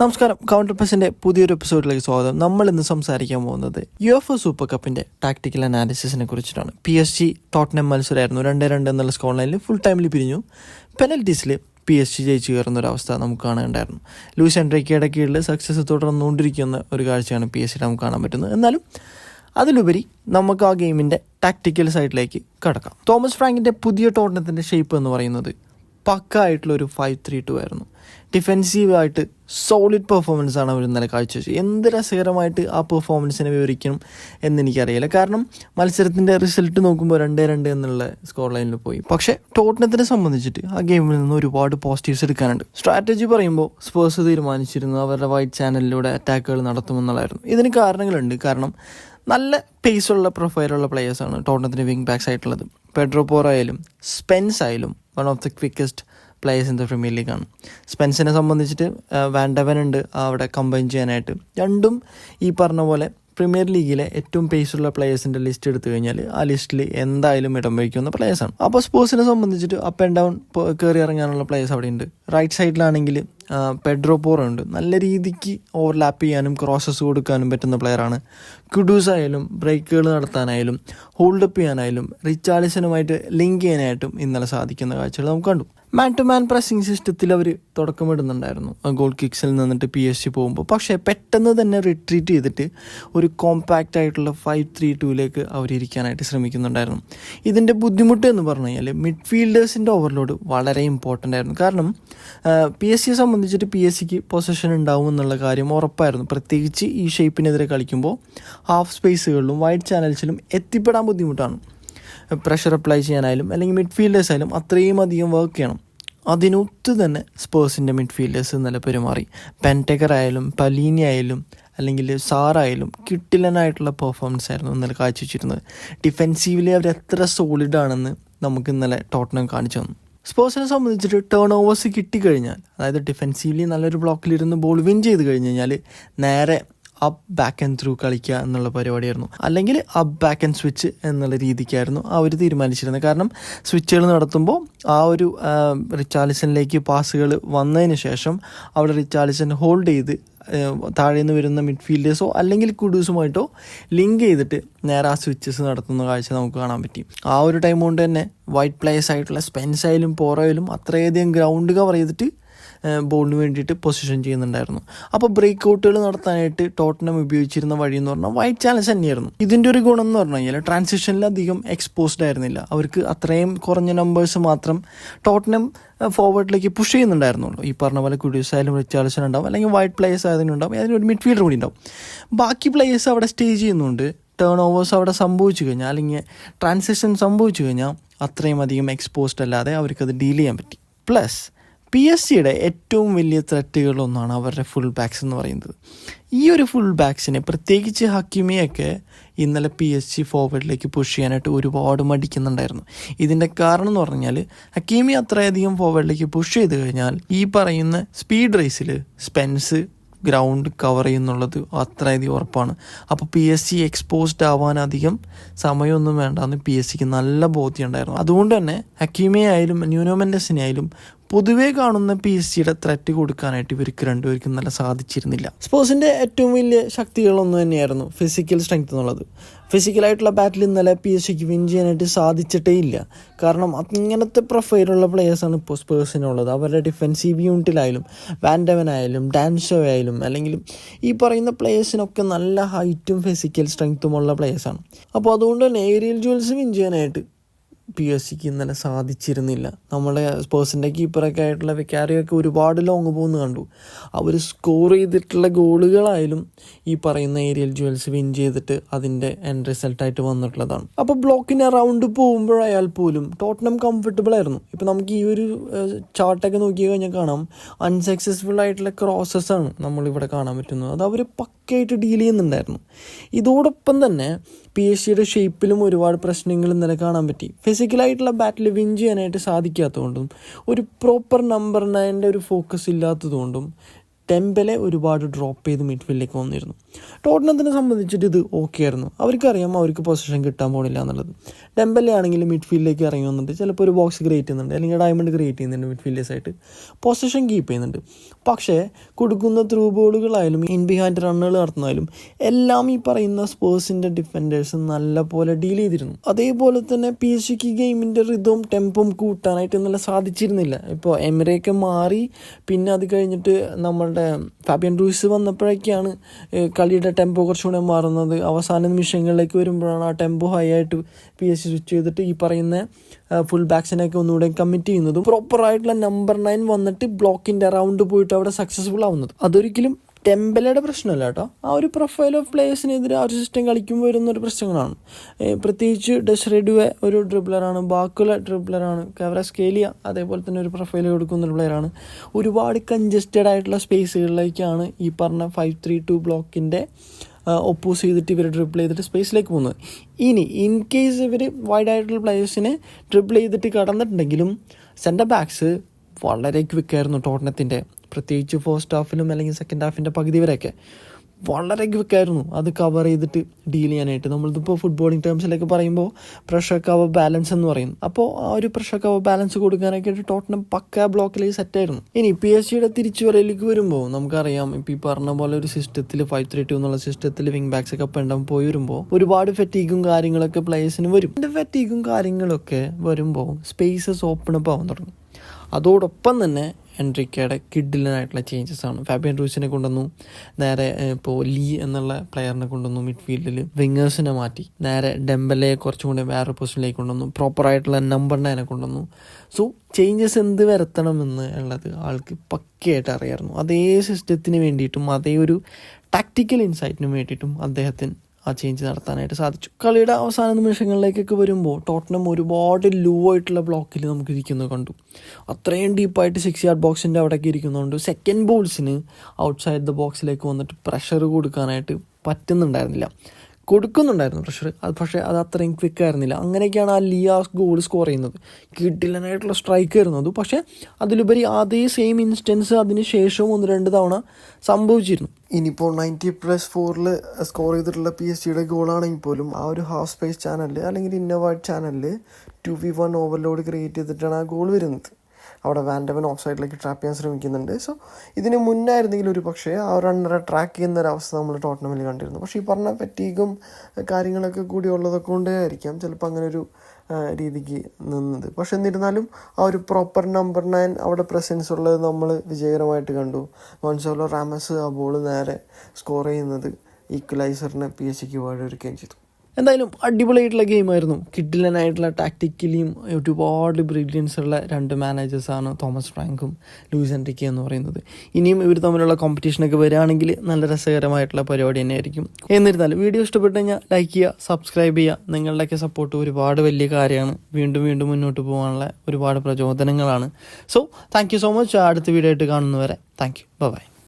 നമസ്കാരം. കൗണ്ടർ പ്രസിന്റെ പുതിയൊരു എപ്പിസോഡിലേക്ക് സ്വാഗതം. നമ്മൾ ഇന്ന് സംസാരിക്കാൻ പോകുന്നത് യു എഫ് സൂപ്പർ കപ്പിന്റെ ടാക്ടിക്കൽ അനാലിസിസിനെ കുറിച്ചിട്ടാണ്. പി എസ് ജി ടോട്ടനം മത്സരമായിരുന്നു. രണ്ട് രണ്ട് എന്നുള്ള സ്കോർ ലൈനിൽ ഫുൾ ടൈമിൽ പിരിഞ്ഞു. പെനൽറ്റീസിൽ പി എസ് ജി ജയിച്ചു കയറുന്ന ഒരു അവസ്ഥ നമുക്ക് കാണാനുണ്ടായിരുന്നു ലൂസ് എൻട്രിക്കയുടെ കീഴിൽ സക്സസ് തുടർന്നുകൊണ്ടിരിക്കുന്ന ഒരു കാഴ്ചയാണ് പി എസ് ജി നമുക്ക് കാണാൻ പറ്റുന്നത്. എന്നാലും അതിലുപരി നമുക്ക് ആ ഗെയിമിന്റെ ടാക്ടിക്കൽ സൈഡിലേക്ക് കടക്കാം. തോമസ് ഫ്രാങ്കിന്റെ പുതിയ ടോർണത്തിന്റെ ഷേപ്പ് എന്ന് പറയുന്നത് പക്ക ഒരു ഫൈവ് ത്രീ ടു ആയിരുന്നു. ഡിഫെൻസീവായിട്ട് സോളിഡ് പെർഫോമൻസ് ആണ് അവർ ഇന്നലെ കാഴ്ചവെച്ചത്. എന്ത് രസകരമായിട്ട് ആ പെർഫോമൻസിനെ വിവരിക്കണം എന്നെനിക്കറിയില്ല. കാരണം മത്സരത്തിന്റെ റിസൾട്ട് നോക്കുമ്പോൾ രണ്ടേ രണ്ട് എന്നുള്ള സ്കോർ ലൈനിൽ പോയി. പക്ഷേ ടോട്ടനത്തിനെ സംബന്ധിച്ചിട്ട് ആ ഗെയിമിൽ നിന്ന് ഒരുപാട് പോസിറ്റീവ്സ് എടുക്കാനുണ്ട്. സ്ട്രാറ്റജി പറയുമ്പോൾ സ്പേഴ്സ് തീരുമാനിച്ചിരുന്നു. അവരുടെ വൈറ്റ് ചാനലിലൂടെ അറ്റാക്കുകൾ നടത്തുമെന്നുള്ളതായിരുന്നു. ഇതിന് കാരണങ്ങളുണ്ട്. കാരണം നല്ല പേസുള്ള പ്രൊഫൈലുള്ള പ്ലേയേഴ്സാണ് ടോട്ടനത്തിന് വിങ് ബാക്സ് ആയിട്ടുള്ളത്. പെഡ്രോ പോർ ആയാലും സ്പെൻസ് ആയാലും one of the quickest players in the premier ലീഗാണ് സ്പെൻസിനെ സംബന്ധിച്ചിട്ട് വാൻഡവൻ ഉണ്ട് അവിടെ കമ്പൈൻ ചെയ്യാനായിട്ട്. രണ്ടും ഈ പറഞ്ഞ പോലെ പ്രീമിയർ ലീഗിലെ ഏറ്റവും പേസുള്ള പ്ലേയേഴ്സിന്റെ ലിസ്റ്റ് എടുത്തു കഴിഞ്ഞാൽ ആ ലിസ്റ്റിൽ എന്തായാലും ഇടം വയ്ക്കുന്ന പ്ലേയേഴ്സാണ് അപ്പോൾ സ്പോർട്സിനെ സംബന്ധിച്ചിട്ട് അപ്പ് ആൻഡ് ഡൗൺ കയറി ഇറങ്ങാനുള്ള പ്ലേയേഴ്സ് അവിടെ ഉണ്ട് റൈറ്റ് സൈഡിലാണെങ്കിൽ പെഡ്രോ പോർ ഉണ്ട്. നല്ല രീതിക്ക് ഓവർലാപ്പ് ചെയ്യാനും ക്രോസസ് കൊടുക്കാനും പറ്റുന്ന പ്ലെയറാണ് കുഡൂസ് ആയാലും ബ്രേക്കുകൾ നടത്താനായാലും ഹോൾഡപ്പ് ചെയ്യാനായാലും റിച്ചാർലിസനുമായിട്ട് ലിങ്ക് ചെയ്യാനായിട്ടും ഇന്നലെ സാധിക്കുന്ന കാഴ്ചകൾ നമുക്ക് കണ്ടു. മാൻ ടു മാൻ പ്രസ്സിംഗ് സിസ്റ്റത്തിൽ അവർ തുടക്കമിടുന്നുണ്ടായിരുന്നു. ഗോൾ കിക്സിൽ നിന്നിട്ട് പി എസ് സി പോകുമ്പോൾ പക്ഷേ പെട്ടെന്ന് തന്നെ റിട്രീറ്റ് ചെയ്തിട്ട് ഒരു കോമ്പാക്റ്റ് ആയിട്ടുള്ള ഫൈവ് ത്രീ ടൂയിലേക്ക് അവർ ഇരിക്കാനായിട്ട് ശ്രമിക്കുന്നുണ്ടായിരുന്നു. ഇതിന്റെ ബുദ്ധിമുട്ട് എന്ന് പറഞ്ഞു കഴിഞ്ഞാൽ മിഡ് ഫീൽഡേഴ്സിന്റെ ഓവർലോഡ് വളരെ ഇമ്പോർട്ടന്റ് ആയിരുന്നു. കാരണം പി എസ് സിയെ സംബന്ധിച്ചിട്ട് പി എസ് സിക്ക് പൊസിഷൻ ഉണ്ടാവും എന്നുള്ള കാര്യം ഉറപ്പായിരുന്നു. പ്രത്യേകിച്ച് ഈ ഷേപ്പിനെതിരെ കളിക്കുമ്പോൾ ഹാഫ് സ്പേസുകളിലും വൈഡ് ചാനൽസിലും എത്തിപ്പെടാൻ ബുദ്ധിമുട്ടാണ്. പ്രഷർ അപ്ലൈ ചെയ്യാനായാലും അല്ലെങ്കിൽ മിഡ്ഫീൽഡേഴ്സ് ആയാലും അത്രയും അധികം വർക്ക് ചെയ്യണം. അതിനൊത്ത് തന്നെ സ്പേഴ്സിന്റെ മിഡ്ഫീൽഡേഴ്സ് നല്ല പെരുമാറി. പെന്റഗർ ആയാലും പലീനി ആയാലും അല്ലെങ്കിൽ സാറായാലും കിട്ടിലനായിട്ടുള്ള പെർഫോമൻസ് ആയിരുന്നു ഇന്നലെ കാഴ്ചവെച്ചിരുന്നത്. ഡിഫെൻസീവ്ലി അവർ എത്ര സോളിഡാണെന്ന് നമുക്ക് ഇന്നലെ ടോട്ടനം കാണിച്ചു തന്നു. സ്പോർട്സിനെ സംബന്ധിച്ചിട്ട് ടേൺ ഓവേഴ്സ് കിട്ടിക്കഴിഞ്ഞാൽ അതായത് ഡിഫെൻസീവ്ലി നല്ലൊരു ബ്ലോക്കിലിരുന്ന് ബോൾ വിൻ ചെയ്ത് കഴിഞ്ഞ് കഴിഞ്ഞാൽ നേരെ അപ്പ് ബാക്ക് ആൻഡ് ത്രൂ കളിക്കുക എന്നുള്ള പരിപാടിയായിരുന്നു. അല്ലെങ്കിൽ അപ്പ് ബാക്ക് ആൻഡ് സ്വിച്ച് എന്നുള്ള രീതിക്കായിരുന്നു അവർ തീരുമാനിച്ചിരുന്നത്. കാരണം സ്വിച്ചുകൾ നടത്തുമ്പോൾ ആ ഒരു റിച്ചാലിസനിലേക്ക് പാസുകൾ വന്നതിന് ശേഷം അവിടെ റിച്ചാലിസൺ ഹോൾഡ് ചെയ്ത് താഴെ നിന്ന് വരുന്ന മിഡ്ഫീൽഡേഴ്സോ അല്ലെങ്കിൽ കുഡൂസുമായിട്ടോ ലിങ്ക് ചെയ്തിട്ട് നേരെ ആ സ്വിച്ചസ് നടത്തുന്ന കാഴ്ച നമുക്ക് കാണാൻ പറ്റി. ആ ഒരു ടൈം കൊണ്ട് തന്നെ വൈറ്റ് പ്ലേയേഴ്സ് ആയിട്ടുള്ള സ്പെൻസ് ആയാലും പോറോയിലും അത്രയധികം ഗ്രൗണ്ട് കവർ ചെയ്തിട്ട് ബോളിന് വേണ്ടിയിട്ട് പൊസിഷൻ ചെയ്യുന്നുണ്ടായിരുന്നു. അപ്പോൾ ബ്രേക്ക് ഔട്ടുകൾ നടത്താനായിട്ട് ടോട്ടനം ഉപയോഗിച്ചിരുന്ന വഴി എന്ന് പറഞ്ഞാൽ വൈറ്റ് ചാലഞ്ച് തന്നെയായിരുന്നു. ഇതിന്റെ ഒരു ഗുണം എന്ന് പറഞ്ഞു കഴിഞ്ഞാൽ ട്രാൻസിഷനിൽ അധികം എക്സ്പോസ്ഡ് ആയിരുന്നില്ല. അവർക്ക് അത്രയും കുറഞ്ഞ നമ്പേഴ്സ് മാത്രം ടോട്ടനം ഫോർവേഡിലേക്ക് പുഷ് ചെയ്യുന്നുണ്ടായിരുന്നുള്ളൂ. ഈ പറഞ്ഞ പോലെ കുഡ്യൂസ് ആയാലും റിച്ചാർഡ്സൺ ഉണ്ടാവും അല്ലെങ്കിൽ വൈറ്റ് പ്ലേയേഴ്സ് ആയതിനും ഉണ്ടാവും അതിനൊരു ഒരു മിഡ്ഫീൽഡർ കൂടി ഉണ്ടാവും. ബാക്കി പ്ലേയേഴ്സ് അവിടെ സ്റ്റേ ചെയ്യുന്നുണ്ട്. ടേൺ ഓവേഴ്സ് അവിടെ സംഭവിച്ചു കഴിഞ്ഞാൽ അല്ലെങ്കിൽ ട്രാൻസിഷൻ സംഭവിച്ചു കഴിഞ്ഞാൽ അത്രയും അധികം എക്സ്പോസ്ഡ് അല്ലാതെ അവർക്കത് ഡീൽ ചെയ്യാൻ പറ്റി. പ്ലസ് പി എസ് സിയുടെ ഏറ്റവും വലിയ ത്രെറ്റുകളൊന്നാണ് അവരുടെ ഫുൾ ബാക്സ് എന്ന് പറയുന്നത്. ഈ ഒരു ഫുൾ ബാക്സിനെ പ്രത്യേകിച്ച് ഹക്കിമിയൊക്കെ ഇന്നലെ പി എസ് സി ഫോർവേഡിലേക്ക് പുഷ് ചെയ്യാനായിട്ട് ഒരുപാട് മടിക്കുന്നുണ്ടായിരുന്നു. ഇതിന്റെ കാരണം എന്ന് പറഞ്ഞാൽ ഹക്കീമി അത്രയധികം ഫോർവേഡിലേക്ക് പുഷ് ചെയ്ത് കഴിഞ്ഞാൽ ഈ പറയുന്ന സ്പീഡ് റേസിൽ സ്പെൻസ് ഗ്രൗണ്ട് കവർ ചെയ്യുന്നുള്ളത് അത്രയധികം ഉറപ്പാണ്. അപ്പോൾ പി എസ് സി എക്സ്പോസ്ഡ് ആവാൻ അധികം സമയമൊന്നും വേണ്ടെന്ന് പി എസ് സിക്ക് നല്ല ബോധ്യം ഉണ്ടായിരുന്നു. അതുകൊണ്ട് തന്നെ ഹക്കീമെ ആയാലും ന്യൂനോമെൻഡസിനെ ആയാലും പൊതുവേ കാണുന്ന പി എസ് സിയുടെ ത്രെറ്റ് കൊടുക്കാനായിട്ട് ഇവർക്ക് രണ്ടുപേർക്കും നല്ല സാധിച്ചിരുന്നില്ല. സ്പോർട്സിന്റെ ഏറ്റവും വലിയ ശക്തികളൊന്നു തന്നെയായിരുന്നു ഫിസിക്കൽ സ്ട്രെങ്ത് എന്നുള്ളത്. ഫിസിക്കലായിട്ടുള്ള ബാറ്റിൽ ഇന്നലെ പി എസ് സിക്ക് വിൻ ചെയ്യാനായിട്ട് സാധിച്ചിട്ടേ ഇല്ല. കാരണം അങ്ങനത്തെ പ്രൊഫൈലുള്ള പ്ലേയേഴ്സാണ് ഇപ്പോൾ സ്പേഴ്സിനുള്ളത്. അവരുടെ ഡിഫെൻസീവ് യൂണിറ്റിലായാലും വാൻഡവൻ ആയാലും ഡാൻസോ ആയാലും അല്ലെങ്കിൽ ഈ പറയുന്ന പ്ലേയേഴ്സിനൊക്കെ നല്ല ഹൈറ്റും ഫിസിക്കൽ സ്ട്രെങ്ത്തുമുള്ള പ്ലേയേഴ്സാണ് അപ്പോൾ അതുകൊണ്ട് തന്നെ ഏരിയൽ ജുവൽസ് വിൻ ചെയ്യാനായിട്ട് പി എസ് സിക്ക് ഇന്നലെ സാധിച്ചിരുന്നില്ല നമ്മുടെ സ്പേഴ്സിന്റെ കീപ്പറൊക്കെ ആയിട്ടുള്ള വെക്കാരിയൊക്കെ ഒരുപാട് ലോങ് പോകുന്ന കണ്ടു. അവർ സ്കോർ ചെയ്തിട്ടുള്ള ഗോളുകളായാലും ഈ പറയുന്ന ഏരിയൽ ജുവൽസ് വിൻ ചെയ്തിട്ട് അതിന്റെ എൻഡ് റിസൾട്ടായിട്ട് വന്നിട്ടുള്ളതാണ്. അപ്പോൾ ബ്ലോക്കിന് അറൗണ്ട് പോകുമ്പോഴായാൽ പോലും ടോട്ടനം കംഫർട്ടബിൾ ആയിരുന്നു. ഇപ്പോൾ നമുക്ക് ഈ ഒരു ചാർട്ടൊക്കെ നോക്കി കഴിഞ്ഞാൽ കാണാം. അൺസക്സസ്ഫുൾ ആയിട്ടുള്ള ക്രോസസ്സാണ് നമ്മളിവിടെ കാണാൻ പറ്റുന്നത്. അത് അവർ പക്കയായിട്ട് ഡീൽ ചെയ്യുന്നുണ്ടായിരുന്നു. ഇതോടൊപ്പം തന്നെ പി എസ് സിയുടെ ഷേപ്പിലും ഒരുപാട് പ്രശ്നങ്ങൾ ഇന്നലെ കാണാൻ പറ്റി. ഫിസിക്കലായിട്ടുള്ള ബാറ്റിൽ വിൻ ചെയ്യാനായിട്ട് സാധിക്കാത്തതുകൊണ്ടും ഒരു പ്രോപ്പർ നമ്പർ നയന്റെ ഒരു ഫോക്കസ് ഇല്ലാത്തതുകൊണ്ടും ടെമ്പലെ ഒരുപാട് ഡ്രോപ്പ് ചെയ്ത് മിഡ്ഫീൽഡിലേക്ക് വന്നിരുന്നു. ടോട്ടനത്തിനെ സംബന്ധിച്ചിട്ട് ഇത് ഓക്കെ ആയിരുന്നു. അവർക്കറിയാം അവർക്ക് പൊസിഷൻ കിട്ടാൻ പോണില്ല എന്നുള്ളത്. ഡെമ്പലെ ആണെങ്കിൽ മിഡ്ഫീൽഡിലേക്ക് ഇറങ്ങി വന്നിട്ട് ചിലപ്പോൾ ഒരു ബോക്സ് ക്രിയേറ്റ് ചെയ്യുന്നുണ്ട് അല്ലെങ്കിൽ ഡയമണ്ട് ക്രിയേറ്റ് ചെയ്യുന്നുണ്ട് മിഡ്ഫീൽഡേഴ്സായിട്ട് പൊസിഷൻ കീപ്പ് ചെയ്യുന്നുണ്ട്. പക്ഷേ കൊടുക്കുന്ന ത്രൂ ബോളുകളായാലും ഇൻ ബിഹാൻഡ് റണ്ണുകൾ നടത്തുന്നാലും എല്ലാം ഈ പറയുന്ന സ്പേഴ്സിന്റെ ഡിഫൻഡേഴ്സ് നല്ലപോലെ ഡീൽ ചെയ്തിരുന്നു. അതേപോലെ തന്നെ പി എസ് സിക്ക് ഗെയിമിന്റെ റിതവും ടെമ്പും കൂട്ടാനായിട്ട് നല്ല സാധിച്ചിരുന്നില്ല. ഇപ്പോൾ എമിറയൊക്കെ മാറി പിന്നെ അത് കഴിഞ്ഞിട്ട് നമ്മളുടെ ഫാബിയൻ റൂയിസ് വന്നപ്പോഴൊക്കെയാണ് കളിയുടെ ടെമ്പോ കുറച്ചുകൂടെ മാറുന്നത്. അവസാന നിമിഷങ്ങളിലേക്ക് വരുമ്പോഴാണ് ആ ടെമ്പോ ഹൈ ആയിട്ട് പി എസ് സി സ്വിച്ച് ചെയ്തിട്ട് ഈ പറയുന്ന ഫുൾ ബാക്സിനെയൊക്കെ ഒന്നുകൂടെ കമ്മിറ്റ് ചെയ്യുന്നതും പ്രോപ്പറായിട്ടുള്ള നമ്പർ നയൻ വന്നിട്ട് ബ്ലോക്കിന്റെ അറൗണ്ട് പോയിട്ട് അവിടെ സക്സസ്ഫുൾ ആവുന്നത്. അതൊരിക്കലും ടെമ്പലയുടെ പ്രശ്നമല്ല കേട്ടോ. ആ ഒരു പ്രൊഫൈൽ ഓഫ് പ്ലേയേഴ്സിനെതിരെ ആ ഒരു സിസ്റ്റം കളിക്കുമ്പോൾ വരുന്ന ഒരു പ്രശ്നങ്ങളാണ്. പ്രത്യേകിച്ച് ഡെസ്റെഡുവെ ഒരു ഡ്രിബ്ലറാണ് ബാക്കുല ഡ്രിബ്ലറാണ് കവറ സ്കേലിയ അതേപോലെ തന്നെ ഒരു പ്രൊഫൈൽ കൊടുക്കുന്ന ഒരു പ്ലെയറാണ് ഒരുപാട് കൺജസ്റ്റഡ് ആയിട്ടുള്ള സ്പേസുകളിലേക്കാണ് ഈ പറഞ്ഞ ഫൈവ് ത്രീ ടു ബ്ലോക്കിന്റെ ഒപ്പോസ് ചെയ്തിട്ട് ഇവർ ഡ്രിബിൾ ചെയ്തിട്ട് സ്പേസിലേക്ക് പോകുന്നത്. ഇനി ഇൻ കേസ് ഇവർ വൈഡ് ആയിട്ടുള്ള പ്ലേയേഴ്സിനെ ഡ്രിബിൾ ചെയ്തിട്ട് കടന്നിട്ടുണ്ടെങ്കിലും സെന്റർ ബാക്സ് വളരെ ക്വിക്കായിരുന്നു ടോട്ടനത്തിന്റെ പ്രത്യേകിച്ച് ഫസ്റ്റ് ഹാഫിലും അല്ലെങ്കിൽ സെക്കൻഡ് ഹാഫിന്റെ പകുതി വരെയൊക്കെ വളരെ ക്വിക്കായിരുന്നു അത് കവർ ചെയ്തിട്ട് ഡീൽ ചെയ്യാനായിട്ട്. നമ്മളിതിപ്പോൾ ഫുട്ബോളിംഗ് ടേംസിലേക്ക് പറയുമ്പോൾ പ്രഷർ കവർ ബാലൻസ് എന്ന് പറയും. അപ്പോൾ ആ ഒരു പ്രഷർ കവർ ബാലൻസ് കൊടുക്കാനൊക്കെ ടോട്ടനം പക്ക ബ്ലോക്കിലേക്ക് സെറ്റായിരുന്നു ഇനി പി എസ് സിയുടെ തിരിച്ചു വരയിലേക്ക് വരുമ്പോൾ നമുക്കറിയാം ഇപ്പോൾ ഈ പറഞ്ഞ പോലെ ഒരു സിസ്റ്റത്തിൽ ഫൈവ് ത്രീ ടു എന്നുള്ള സിസ്റ്റത്തിൽ വിങ് ബാക്സ് ഒക്കെ പെണ്ടാൻ പോയി വരുമ്പോൾ ഒരുപാട് ഫെറ്റീഗും കാര്യങ്ങളൊക്കെ പ്ലേയേഴ്സിന് വരും. എന്റെ ഫെറ്റീഗും കാര്യങ്ങളൊക്കെ വരുമ്പോൾ സ്പേസസ് ഓപ്പൺ അപ്പ് ആവാൻ തുടങ്ങും. അതോടൊപ്പം തന്നെ എൻട്രിക്കയുടെ കിഡിലനായിട്ടുള്ള ചേഞ്ചസ് ആണ്. ഫാബിയൻ റൂസിനെ കൊണ്ടുവന്നു. നേരെ ഇപ്പോൾ ലീ എന്നുള്ള പ്ലെയറിനെ കൊണ്ടുവന്നു മിഡ്ഫീൽഡിൽ വിങ്ങേഴ്സിനെ മാറ്റി. നേരെ ഡെമ്പലയെ കുറച്ചും കൂടി വേറെ പൊസിഷനിലേക്ക് കൊണ്ടുവന്നു. പ്രോപ്പറായിട്ടുള്ള നമ്പർ നയനെ കൊണ്ടുവന്നു. സോ ചേഞ്ചസ് എന്ത് വരുത്തണമെന്ന് ഉള്ളത് ആൾക്ക് പക്കയായിട്ട് അറിയായിരുന്നു. അതേ സിസ്റ്റത്തിന് വേണ്ടിയിട്ടും അതേ ഒരു ടാക്റ്റിക്കൽ ഇൻസൈറ്റിനും വേണ്ടിയിട്ടും അദ്ദേഹത്തിന് ആ ചേഞ്ച് നടത്താനായിട്ട് സാധിച്ചു. കളിയുടെ അവസാന നിമിഷങ്ങളിലേക്കൊക്കെ വരുമ്പോൾ ടോട്ടനം ഒരുപാട് ലോ ആയിട്ടുള്ള ബ്ലോക്കിൽ നമുക്ക് ഇരിക്കുന്നത് കണ്ടു. അത്രയും ഡീപ്പായിട്ട് സിക്സ് യാർഡ് ബോക്സിന്റെ അവിടേക്ക് ഇരിക്കുന്നതുകൊണ്ട് സെക്കൻഡ് ബോൾസിന് ഔട്ട്സൈഡ് ദ ബോക്സിലേക്ക് വന്നിട്ട് പ്രഷർ കൊടുക്കാനായിട്ട് പറ്റുന്നുണ്ടായിരുന്നില്ല. കൊടുക്കുന്നുണ്ടായിരുന്നു പ്രഷർ അത് പക്ഷേ അത് അത്രയും ക്വിക്ക് ആയിരുന്നില്ല. അങ്ങനെയൊക്കെയാണ് ആ ലിയാസ് ഗോൾ സ്കോർ ചെയ്യുന്നത്. കിട്ടില്ലനായിട്ടുള്ള സ്ട്രൈക്ക് ആയിരുന്നു അത്. പക്ഷേ അതിലുപരി അതേ സെയിം ഇൻസ്റ്റൻസ് അതിന് ശേഷവും ഒന്ന് രണ്ട് തവണ സംഭവിച്ചിരുന്നു. ഇനിയിപ്പോൾ നയന്റി പ്ലസ് ഫോറിൽ സ്കോർ ചെയ്തിട്ടുള്ള പി എസ് സിയുടെ ഗോളാണെങ്കിൽ പോലും ആ ഒരു ഹാഫ് സ്പേസ് ചാനലിൽ അല്ലെങ്കിൽ ഇന്നോവാറ്റ് ചാനലിൽ two v one overload create ചെയ്തിട്ടാണ് ആ ഗോൾ വരുന്നത്. അവിടെ വാൻഡവൻ ഓഫ് സൈഡിലേക്ക് ട്രാപ്പ് ചെയ്യാൻ ശ്രമിക്കുന്നുണ്ട്. സോ ഇതിന് മുന്നായിരുന്നെങ്കിൽ ഒരു പക്ഷേ ആ റണ്ണറെ ട്രാക്ക് ചെയ്യുന്ന ഒരു അവസ്ഥ നമ്മൾ ടോട്ടനമിൽ കണ്ടിരുന്നു. പക്ഷേ ഈ പറഞ്ഞ ഫറ്റീഗും കാര്യങ്ങളൊക്കെ കൂടി ഉള്ളതൊക്കെ കൊണ്ടേ ആയിരിക്കാം ചിലപ്പോൾ അങ്ങനെ ഒരു രീതിക്ക് നിന്നത്. പക്ഷെ എന്നിരുന്നാലും ആ ഒരു പ്രോപ്പർ നമ്പർ നയൻ അവിടെ പ്രസൻസ് ഉള്ളത് നമ്മൾ വിജയകരമായിട്ട് കണ്ടു. ഗോൺസോലോ റാമസ് ആ ബോൾ നേരെ സ്കോർ ചെയ്യുന്നത് ഈക്വലൈസറിനെ പി എസ് സിക്ക് വഴിയൊരുക്കുകയും ചെയ്തു. എന്തായാലും അടിപൊളിയായിട്ടുള്ള ഗെയിമായിരുന്നു. കിഡിലനായിട്ടുള്ള ടാക്ടിക്കലിയും ഒരുപാട് ബ്രില്യൻസ് ഉള്ള രണ്ട് മാനേജേഴ്സാണ് തോമസ് ഫ്രാങ്കും ലൂയിസ് എൻറിക്ക എന്ന് പറയുന്നത്. ഇനിയും ഇവർ തമ്മിലുള്ള കോമ്പറ്റീഷനൊക്കെ വരികയാണെങ്കിൽ നല്ല രസകരമായിട്ടുള്ള പരിപാടി തന്നെയായിരിക്കും. എന്നിരുന്നാലും വീഡിയോ ഇഷ്ടപ്പെട്ട് കഴിഞ്ഞാൽ ലൈക്ക് ചെയ്യുക സബ്സ്ക്രൈബ് ചെയ്യുക. നിങ്ങളുടെയൊക്കെ സപ്പോർട്ട് ഒരുപാട് വലിയ കാര്യമാണ്. വീണ്ടും വീണ്ടും മുന്നോട്ട് പോകാനുള്ള ഒരുപാട് പ്രചോദനങ്ങളാണ്. സോ താങ്ക് സോ മച്ച് അടുത്ത വീഡിയോ ആയിട്ട് കാണുന്നവരെ താങ്ക് യു ബൈ